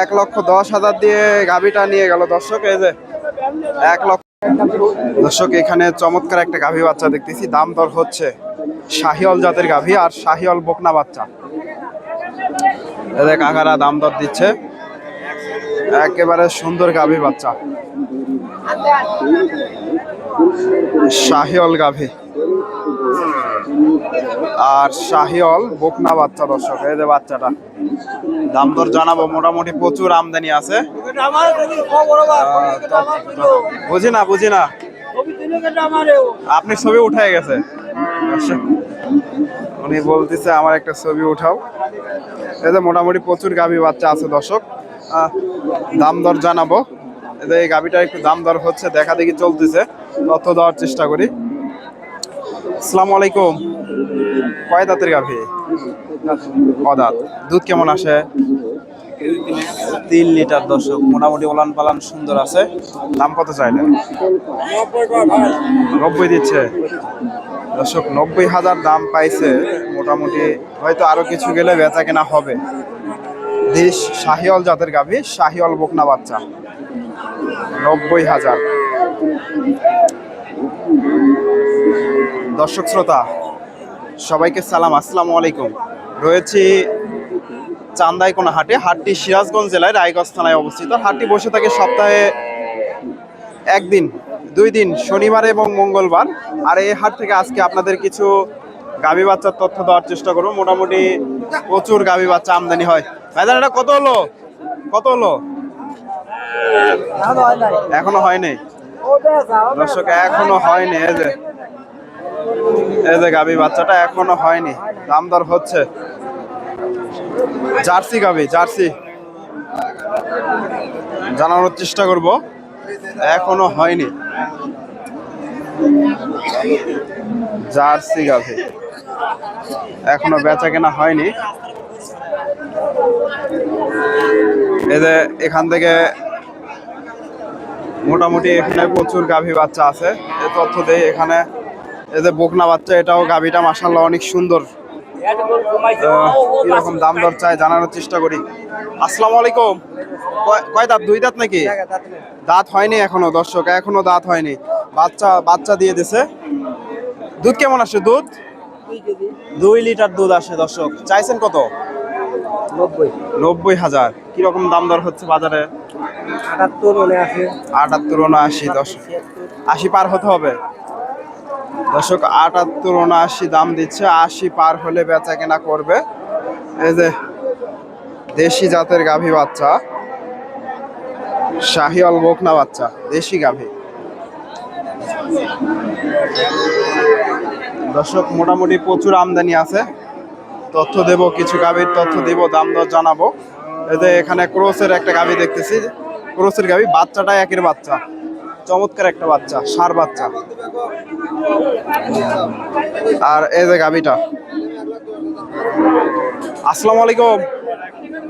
এক লক্ষ দশ হাজার দিয়ে গাভিটা নিয়ে গেল দর্শক, এই যে এক লক্ষ। দর্শক, এখানে চমৎকার একটা গাভী বাচ্চা দেখতেছি, দাম দর হচ্ছে শাহিওল জাতের গাভী আর শাহিওল বকনা বাচ্চা। এদের কাকারা দাম দর দিচ্ছে, একেবারে সুন্দর গাভী বাচ্চা। শাহিওল গাভী। আর শাহিওল বকনা বাচ্চা দর্শক, এই যে বাচ্চাটা। দাম দর জানাব, মোটামুটি প্রচুর আমদানি আছে। বুঝি না বুঝি না। আপনি ছবি উঠে গেছে। আচ্ছা। উনি বলতেছে, আমার একটা ছবি উঠাও। এতে মোটামুটি প্রচুর গাভী বাচ্চা আছে দর্শক। দাম দর জানাব। এই গাভীটা একটু দাম দর হচ্ছে, দেখা দেখি চলতেছে। তথ্য দেওয়ার চেষ্টা করি। আসসালামু আলাইকুম। কয় দাঁতের গাভী? অদাত দুধ কেমন আসে? তিন লিটার দর্শক মোটামুটি ওলান পালান সুন্দর আছে। দাম কত চাইলেন নব্বই দিচ্ছে। দর্শক নব্বই হাজার দাম পাইছে। মোটামুটি হয়তো আরও কিছু গেলে বেচা কেনা হবে। দেশ শাহিওল জাতের গাভী শাহিওল বকনা বাচ্চা। নব্বই হাজার। দর্শক শ্রোতা, সবাইকে সালাম, আসসালামু আলাইকুম। রয়েছি চান্দাইকোনা হাটে, হাটটি সিরাজগঞ্জ জেলায় রায়গঞ্জ থানায় অবস্থিত। হাটটি বসে থাকে সপ্তাহে একদিন, দুই দিন, শনিবার এবং মঙ্গলবার। আর এই হাট থেকে আজকে আপনাদের কিছু গাভী বাচ্চার তথ্য দেওয়ার চেষ্টা করব। মোটামুটি প্রচুর গাভী বাচ্চা আমদানি হয়। ভাইজান, এটা কত হলো? কত হলো? এখনও হয়নি দর্শক, এখনও হয়নি, এই যে। এই যে গাভী বাচ্চাটা এখনও হয়নি, দাম দর হচ্ছে। জার্সি গাভী, জার্সি। জানানোর চেষ্টা করব, এখনও হয়নি। জার্সি গাভী, এখনও বেচা কেনা হয়নি। এদের এখান থেকে মোটামুটি এখানে প্রচুর গাভী বাচ্চা আছে। এ তথ্য দেই এখানে। এই যে বকনা বাচ্চা এটাও গাভীটা মাসাল্লাহ অনেক সুন্দর। আহ, কীরকম দাম দর চাই জানানোর চেষ্টা করি। আসসালামু আলাইকুম। কয়- কয় দাঁত? দুই দাঁত নাকি? দাঁত হয়নি এখনও দর্শক এখনও দাঁত হয়নি। বাচ্চা বাচ্চা দিয়ে দিছে। দুধ কেমন আসে? দুধ? দুই লিটার দুধ আসে দর্শক। চাইছেন কত? নব্বই। হাজার। কীরকম দাম দর হচ্ছে বাজারে? আটাত্তর উনআশি দর্শক আশি পার হতে হবে। দর্শক আটাত্তর উনআশি দাম দিচ্ছে আশি পার হলে বেচা কেনা করবে। এই যে দেশি জাতের গাভী বাচ্চা শাহিওয়াল বকনা বাচ্চা দেশি গাভী। দর্শক মোটামুটি প্রচুর আমদানি আছে। তথ্য দেব, কিছু গাভীর তথ্য দেব, দাম দর জানাব। যে এখানে ক্রোসের একটা গাভী দেখতেছি। ক্রোসের গাভী বাচ্চাটা একের বাচ্চা। চমৎকার একটা বাচ্চা, সার বাচ্চা। আর এই যে গাভীটা। আসসালামু আলাইকুম।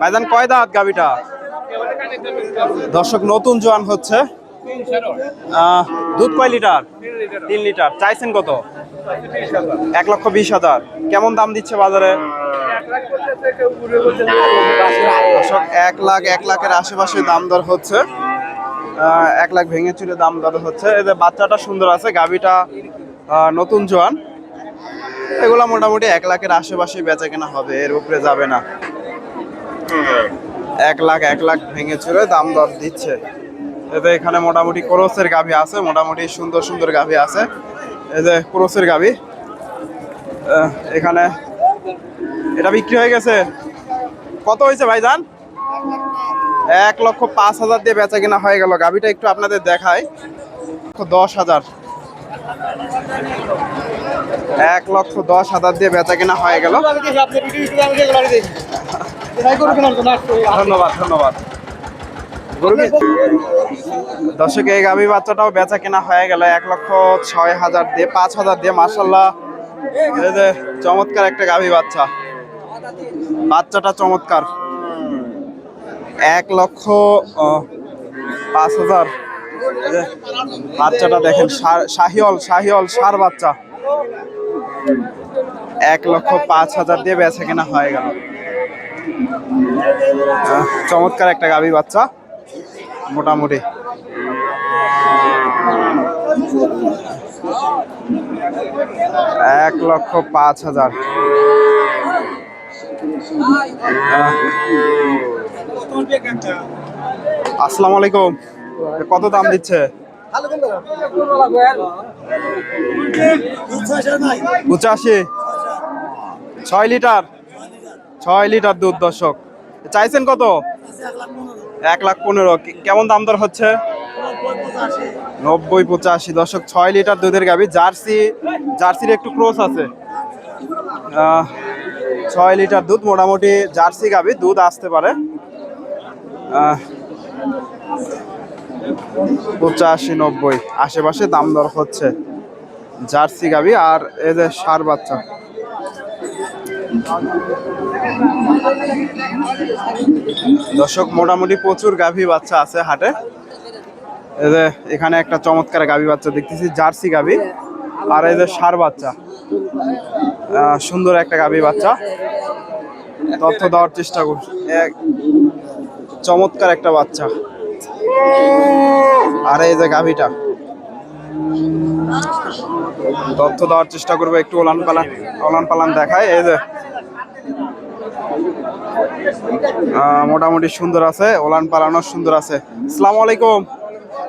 ভাইজান, কয় দাঁত গাভীটা? দর্শক, নতুন জোয়ান হচ্ছে। দুধ কয় লিটার? তিন লিটার। চাইছেন কত? এক লক্ষ বিশ হাজার। কেমন দাম দিচ্ছে বাজারে? এক লাখ, এক লাখের আশেপাশে দাম দর হচ্ছে। এক লাখ ভেঙে চুরে দাম দর হচ্ছে। যে বাচ্চাটা সুন্দর আছে, গাভিটা নতুন জোয়ান। এগুলা মোটামুটি এক লাখের আশেপাশে বেচা কেনা হবে, এর উপরে যাবে না। এক লাখ এক লাখ ভেঙে চুরে দাম দর দিচ্ছে। এতে এখানে মোটামুটি ক্রোসের গাভী আছে, মোটামুটি সুন্দর সুন্দর গাভী আছে। এই যে ক্রোসের আহ, এখানে এটা বিক্রি হয়ে গেছে। কত হয়েছে ভাইজান? এক লক্ষ পাঁচ হাজার দিয়ে বেচা কিনা হয়ে গেল। গাভিটা একটু আপনাদের দেখায় দশ হাজার। এক লক্ষ দশ হাজার দিয়ে বেচা কিনা হয়ে গেল। ধন্যবাদ ধন্যবাদ। দর্শক এই গাভী বাচ্চাটাও বেচা কেনা হয়ে গেল। এক লক্ষ ছয় হাজার দিয়ে, পাঁচ হাজার দিয়ে যে চমৎকার একটা গাভী বাচ্চা। বাচ্চাটা চমৎকার। এক লক্ষ পাঁচ হাজার। বাচ্চাটা দেখেন শাহিওল শাহিওল সার বাচ্চা। এক লক্ষ পাঁচ হাজার দিয়ে বেচা কেনা হয়ে গেল। চমৎকার একটা গাভী বাচ্চা। মোটামুটি। এক লক্ষ পাঁচ হাজার। আসসালামু আলাইকুম। কত দাম দিচ্ছে? পঁচাশি। ছয় লিটার। ছয় লিটার দুধ, দর্শক। চাইছেন কত? এক লাখ পনেরো। কেমন দাম দর হচ্ছে? নব্বই পঁচাশি। দর্শক, ছয় লিটার দুধের গাবি জার্সি, জার্সির একটু ক্রোস আছে। ছয় লিটার দুধ, মোটামুটি জার্সি গাবি দুধ আসতে পারে। পঁচাশি, নব্বই। আশেপাশে দাম দর হচ্ছে জার্সি গাবি আর এদের সার বাচ্চা। দর্শক, মোটামুটি প্রচুর গাভী বাচ্চা আছে হাটে। এখানে একটা চমৎকার গাভী বাচ্চা দেখতেছি, জার্সি গাভী, আর এই যে সার বাচ্চা। সুন্দর একটা গাভী বাচ্চা। তথ্য দেওয়ার চেষ্টা করছি চমৎকার একটা বাচ্চা। আর এই যে গাভীটা। তথ্য দেওয়ার চেষ্টা করব একটু ওলান পালান ওলান পালান দেখায়। এই যে মোটামুটি সুন্দর আছে ওলান পালানো সুন্দর আছে। আসসালামু আলাইকুম।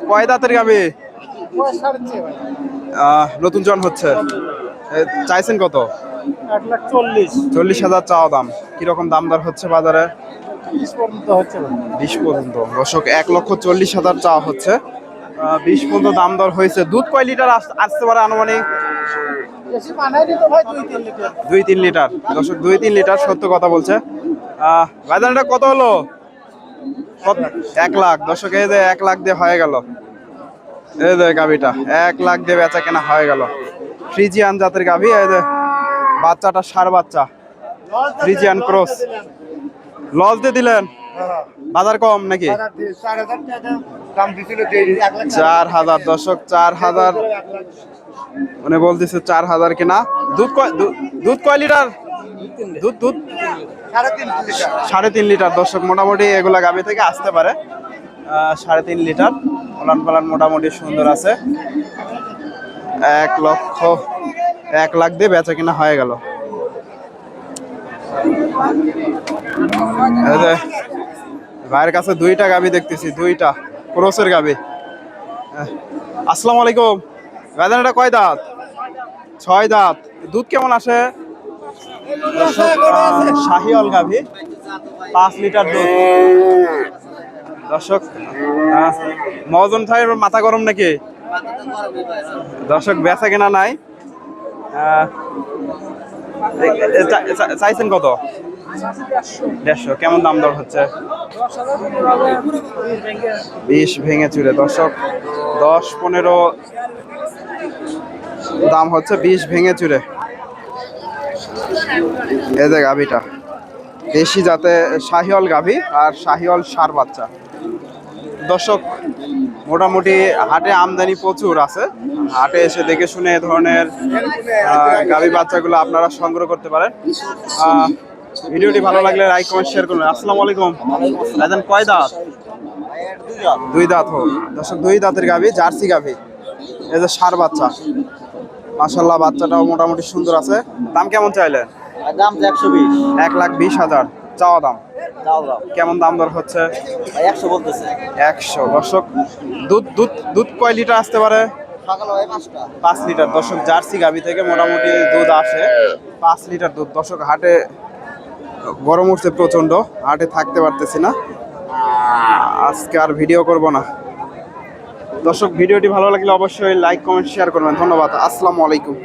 কয় দাঁতের গাবি নতুন জন হচ্ছে। চাইছেন কত? চল্লিশ চল্লিশ হাজার চাওয়া দাম। কীরকম দাম দর হচ্ছে বাজারে? বিশ পর্যন্ত। দর্শক এক লক্ষ চল্লিশ হাজার চাওয়া হচ্ছে। বিশ পর্যন্ত দাম দর হয়েছে। দুধ কয় লিটার আস- আসতে পারে আনুমানিক? দুই তিন লিটার। দর্শক, দুই তিন লিটার সত্য কথা বলছে। বাজারটা কত হলো? এক লাখ। দর্শক, এই যে এক লাখ দিয়ে হয়ে গেল। এই যে গাভিটা, এক লাখ দিয়ে বেচা কেনা হয়ে গেল। ফ্রিজিয়ান জাতের গাভি, এই যে বাচ্চাটা সার বাচ্চা। Friesian cross. লস দিয়ে দিলেন? বাজার কম নাকি? চার হাজার দর্শক চার হাজার। মানে বলতেছে চার হাজার কিনা। দুধ দুধ কয় লিটার? দুধ দুধ সাড়ে তিন লিটার। দর্শক মোটামুটি এগুলা গাভি থেকে আসতে পারে। সাড়ে তিন লিটার। ওলান পালান মোটামুটি সুন্দর আছে। এক লক্ষ এক লাখ দিয়ে বেচা কিনা হয়ে গেল। ভাইয়ের কাছে দুইটা গাভি দেখতেছি দুইটা। ক্রোসের আহ, আসসালামু আলাইকুম। ভাইজান এটা কয় দাঁত? ছয় দাঁত। দুধ কেমন আসে? শাহিওয়াল গাভি পাঁচ লিটার দুধ। দর্শক মহাজন সাহেব মাথা গরম নাকি? দর্শক বেচা কেনা নাই। চাইছেন কত? দেড়শো। কেমন দাম দর হচ্ছে? বিশ ভেঙে চুরে। দর্শক, দশ পনেরো দাম হচ্ছে বিশ ভেঙে চুরে। এই যে গাভিটা। দেশি যাতে শাহিওয়াল গাভি আর শাহিওয়াল সার বাচ্চা। দর্শক, মোটামুটি হাটে আমদানি প্রচুর আছে। হাটে এসে দেখে শুনে এ ধরনের গাভী বাচ্চাগুলো আপনারা সংগ্রহ করতে পারেন। ভিডিওটি ভালো লাগলে লাইক কমেন্ট শেয়ার করুন আসসালামু আলাইকুম। রাজান কয় দাঁত? দুই দাঁত হোক। দর্শক দুই দাঁতের গাভী জার্সি গাভী। এই যে সার বাচ্চা। মাসাল্লাহ বাচ্চাটাও মোটামুটি সুন্দর আছে। দাম কেমন চাইলেন? দাম একশো বিশ। এক লাখ বিশ হাজার। চাওয়া দাম? কেমন দাম দর হচ্ছে? একশো বলতেছে। একশো। দর্শক দুধ দুধ দুধ কয় লিটার আসতে পারে? পাঁচ লিটার। দর্শক জার্সি গাভি থেকে মোটামুটি দুধ আসে। পাঁচ লিটার দুধ। দর্শক হাটে গরম উঠছে প্রচণ্ড হাটে থাকতে পারতেছি না। আজকে আর ভিডিও করব না। দর্শক ভিডিওটি ভালো লাগলে অবশ্যই লাইক কমেন্ট শেয়ার করবেন। ধন্যবাদ। আসসালামু আলাইকুম।